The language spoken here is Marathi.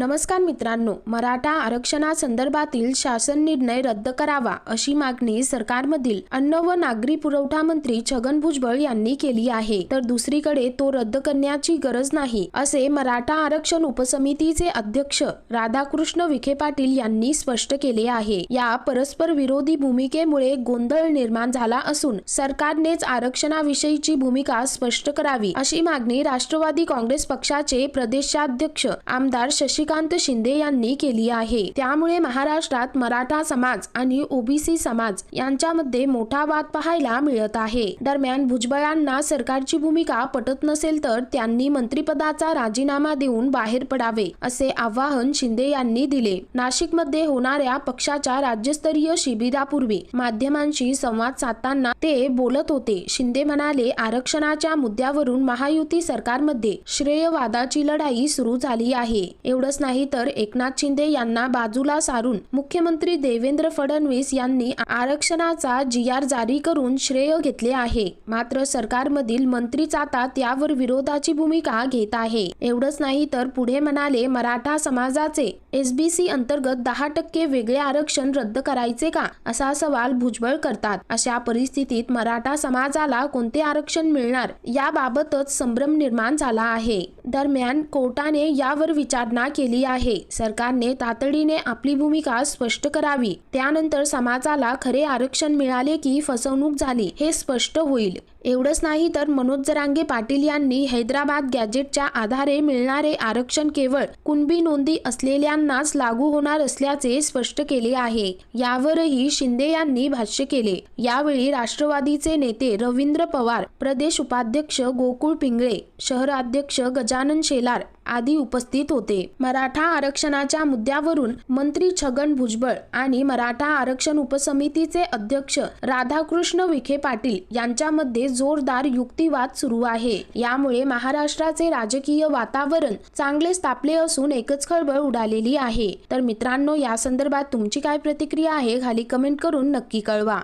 नमस्कार मित्रांनो मराठा आरक्षणासंदर्भातील शासन निर्णय रद्द करावा अशी मागणी सरकारमधील अन्न व नागरी पुरवठा मंत्री छगन भुजबळ यांनी केली आहे. तर दुसरीकडे तो रद्द करण्याची गरज नाही असे मराठा आरक्षण उपसमितीचे अध्यक्ष राधाकृष्ण विखे पाटील यांनी स्पष्ट केले आहे. या परस्पर विरोधी भूमिकेमुळे गोंधळ निर्माण झाला असून सरकारनेच आरक्षणाविषयीची भूमिका स्पष्ट करावी अशी मागणी राष्ट्रवादी काँग्रेस पक्षाचे प्रदेशाध्यक्ष आमदार शशी शशिकांत शिंदे यांनी केली आहे. त्यामुळे महाराष्ट्रात मराठा समाज आणि ओबीसी समाज यांच्यामध्ये मोठा वाद पाहायला मिळत आहे. दरम्यान भुजबळांना सरकारची भूमिका पटत नसेल तर त्यांनी मंत्रिपदाचा राजीनामा देऊन बाहेर पडावे असे आवाहन शिंदे यांनी दिले. नाशिकमध्ये होणाऱ्या पक्षाच्या राज्यस्तरीय शिबिरापूर्वी माध्यमांशी संवाद साधताना ते बोलत होते. शिंदे म्हणाले आरक्षणाच्या मुद्द्यावरून महायुती सरकारमध्ये श्रेयवादाची लढाई सुरू झाली आहे. एवढंच नाही तर एकनाथ शिंदे यांना बाजूला सारून मुख्यमंत्री देवेंद्र फडणवीस यांनी आरक्षणाचा जी आर जारी करून श्रेय घेतले आहे. मात्र सरकारमधील मंत्रीच आता त्यावर विरोधाची भूमिका घेत आहे. एवढंच नाही तर पुढे म्हणाले मराठा समाजाचे एसबीसी अंतर्गत दहा टक्के वेगळे आरक्षण रद्द करायचे का? असा सवाल भुजबळ करतात. अशा परिस्थितीत मराठा समाजाला कोणते आरक्षण मिळणार? याबाबतच संभ्रम निर्माण झाला आहे. दरम्यान कोर्टाने यावर विचारणा केली आहे. सरकारने तातडीने आपली भूमिका स्पष्ट करावी. त्यानंतर समाजाला खरे आरक्षण मिळाले की फसवणूक झाली हे स्पष्ट होईल. एवढंच नाही तर मनोज जरांगे पाटील यांनी हैदराबाद गॅजेटच्या आधारे मिळणारे आरक्षण केवळ कुणबी नोंदी असलेल्यांनाच लागू होणार असल्याचे स्पष्ट केले आहे. यावरही शिंदे यांनी भाष्य केले. यावेळी राष्ट्रवादीचे नेते रवींद्र पवार प्रदेश उपाध्यक्ष गोकुळ पिंगळे शहराध्यक्ष गजानन शेलार आदी उपस्थित होते. मराठा आरक्षणाच्या मुद्द्यावरून मंत्री छगन भुजबळ आणि मराठा आरक्षण उपसमितीचे अध्यक्ष राधाकृष्ण विखे पाटील यांच्यामध्ये जोरदार युक्तिवाद सुरू आहे. यामुळे महाराष्ट्राचे राजकीय वातावरण चांगलेच तापले असून एकच खळबळ उडालेली आहे. तर मित्रांनो या संदर्भात तुमची काय प्रतिक्रिया आहे खाली कमेंट करून नक्की कळवा.